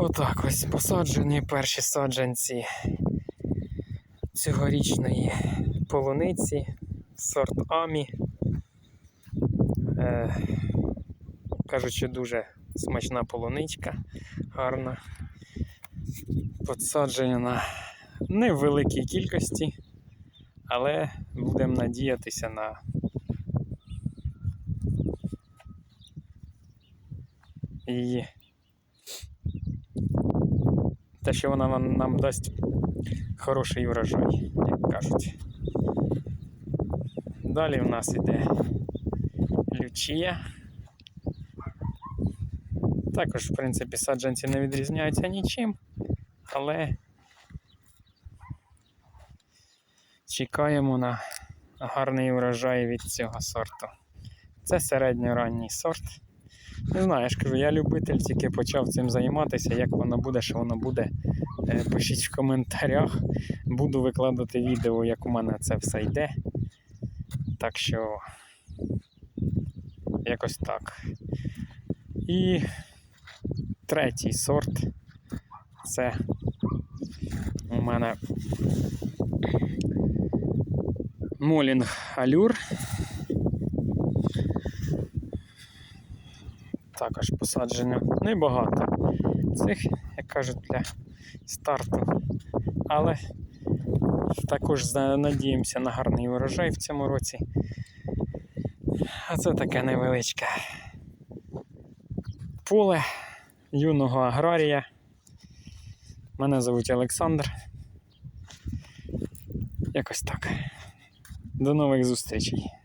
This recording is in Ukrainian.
Отак ось посаджені перші саджанці цьогорічної полуниці, сорт Амі. Е, кажуть, що дуже смачна полуничка, гарна. Подсаджена не в великій кількості, але будемо надіятися на її. Те, що вона нам, дасть хороший урожай, як кажуть. Далі в нас іде лючія. Також, в принципі, саджанці не відрізняються нічим, але чекаємо на гарний урожай від цього сорту. Це середньоранній сорт. Не знаю, я ж кажу, я любитель, тільки почав цим займатися. Як воно буде, що воно буде, е, пишіть в коментарях. Буду викладати відео, як у мене це все йде. Так що якось так. І третій сорт це у мене Молінг Алюр. Також посаджено небагато цих, як кажуть, для старту. Але також надіємося на гарний урожай в цьому році. А це таке невеличке поле юного аграрія. Мене звуть Олександр. Якось так. До нових зустрічей.